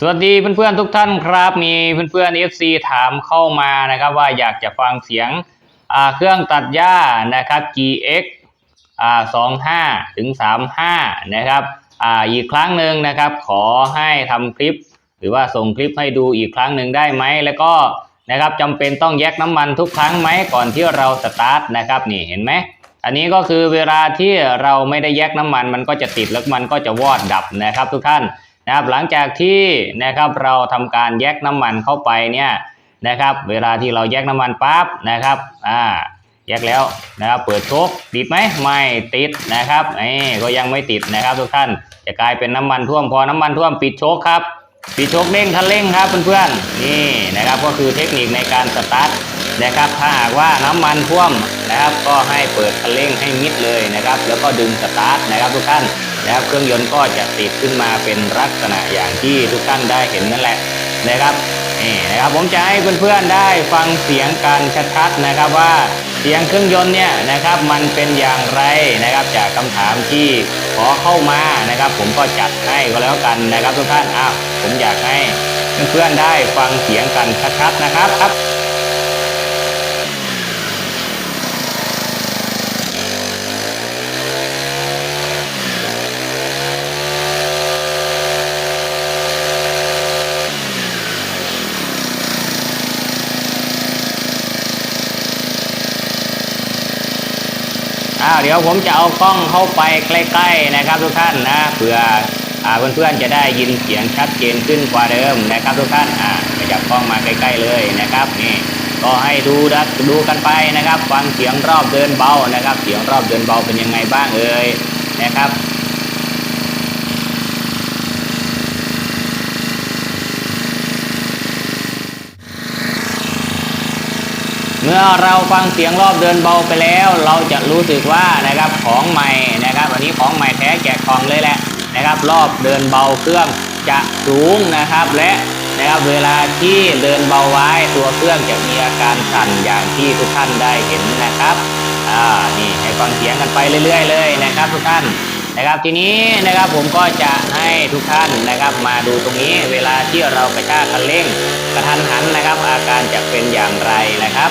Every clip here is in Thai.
สวัสดีเพื่อนๆทุกท่านครับ มีเพื่อนๆ FC ถามเข้ามานะครับว่าอยากจะฟังเสียงเครื่องตัดหญ้านะครับ Gx25 ถึง35 นะครับออีกครั้งหนึ่งนะครับ ขอให้ทำคลิป หรือว่าส่งคลิปให้ดูอีกครั้งหนึ่งได้ไหม แล้วก็นะครับจำเป็นต้องแยกน้ำมันทุกครั้งไหมก่อนที่เราสตาร์ทนะครับนี่เห็นไหมอันนี้ก็คือเวลาที่เราไม่ได้แยกน้ำมันมันก็จะติดแล้วมันก็จะวอดดับนะครับทุกท่าน นะครับหลังจากที่นะครับเราทำการแยกน้ำมันเข้าไปเนี่ยนะครับเวลาที่เราแยกน้ำมันปั๊บนะครับอ่าแยกแล้วนะครับเปิดโชคติดไหมไม่ติดนะครับนี่ก็ยังไม่ติดนะครับทุกท่านจะกลายเป็นน้ำมันท่วมพอน้ำมันท่วมปิดโชคครับปิดโชคเร่งคันเร่งครับเพื่อนๆนี่นะครับก็คือเทคนิคในการสตาร์ทนะครับถ้าหากว่าน้ำมันท่วมนะครับก็ให้เปิดคันเร่งให้มิดเลยนะครับ แล้วก็ดึงสตาร์ทนะครับทุกท่าน แล้วเครื่องยนต์ก็จะติดขึ้นมาเป็นลักษณะอย่างที่ทุกท่านได้เห็นนั่นแหละนะครับนี่นะครับผมจะให้เพื่อนๆได้ฟังเสียงการชัดๆนะครับว่าเสียงเครื่องยนต์เนี่ยนะครับมันเป็นอย่างไรนะครับจากคำถามที่ขอเข้ามานะครับ ผมก็จัดให้ก็แล้วกันนะครับทุกท่านอ้าวผมอยากให้เพื่อนๆได้ฟังเสียงกันชัดๆนะครับครับ อ้าเดี๋ยวผมจะเอากล้องเข้าไปใกล้ ๆนะครับทุกท่านนะเผื่อเพื่อนๆจะได้ยินเสียงชัดเจนขึ้นกว่าเดิมนะครับทุกท่านอ่าขยับกล้องมาใกล้ ๆเลยนะครับนี่ก็ให้ดูดักดูกันไปนะครับ ฟังเสียงรอบเดินเบานะครับ เสียงรอบเดินเบาเป็นยังไงบ้างเอ่ยนะครับ เมื่อเราฟังเสียงรอบเดินเบาไปแล้ว เราจะรู้สึกว่านะครับของใหม่นะครับอันนี้ของใหม่แท้แกะกล่องเลยแหละนะครับ รอบเดินเบาเครื่องจะสูงนะครับและนะครับเวลาที่เดินเบาไว้ตัวเครื่องจะมีอาการสั่นอย่างที่ทุกท่านได้เห็นนะครับอ่านี่ให้ฟังเสียงกันไปเรื่อย ๆ เลยนะครับ ทุกท่าน นะครับทีนี้นะครับผมก็จะให้ทุกท่านนะครับ มาดูตรงนี้เวลาที่เรากระชากคันเร่งกระทันหันนะครับ อาการจะเป็นอย่างไรนะครับ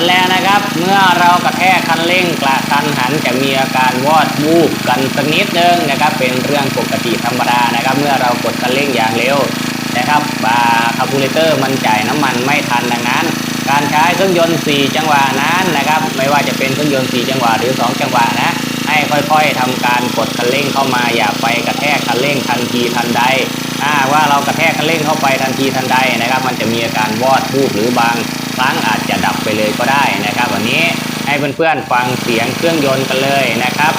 นั่นแหละนะครับ เมื่อเรากระแทกคันเร่งกระทันหันจะมีอาการวอดวูบกันสักนิดนึงนะครับ เป็นเรื่องปกติธรรมดานะครับ เมื่อเรากดคันเร่งอย่างเร็วนะครับบาคาร์บูเรเตอร์มันจ่ายน้ำมันไม่ทันดังนั้น การใช้เครื่องยนต์ 4 จังหวะนั้นนะครับ ไม่ว่าจะเป็นเครื่องยนต์ 4 จังหวะหรือ 2 จังหวะนะให้ค่อยๆทำการกดคันเร่งเข้ามาอย่าไปกระแทกคันเร่งทันทีทันใดถ้าว่าเรากระแทกคันเร่งเข้าไปทันทีทันใดนะครับ มันจะมีอาการวอดวูบหรือบางครั้งอาจจะดับไปเลย เพื่อนๆฟังเสียงเครื่องยนต์กันเลยนะครับ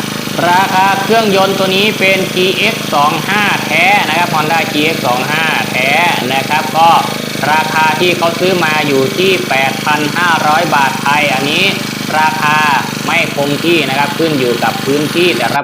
ราคาเครื่องยนต์ตัวนี้เป็น GX 25แท้นะครับ Honda GX 25แท้นะครับ ก็ราคาที่เขาซื้อมาอยู่ที่ 8,500 บาทไทย อันนี้ราคาไม่คงที่นะครับขึ้นอยู่กับพื้นที่แต่ละ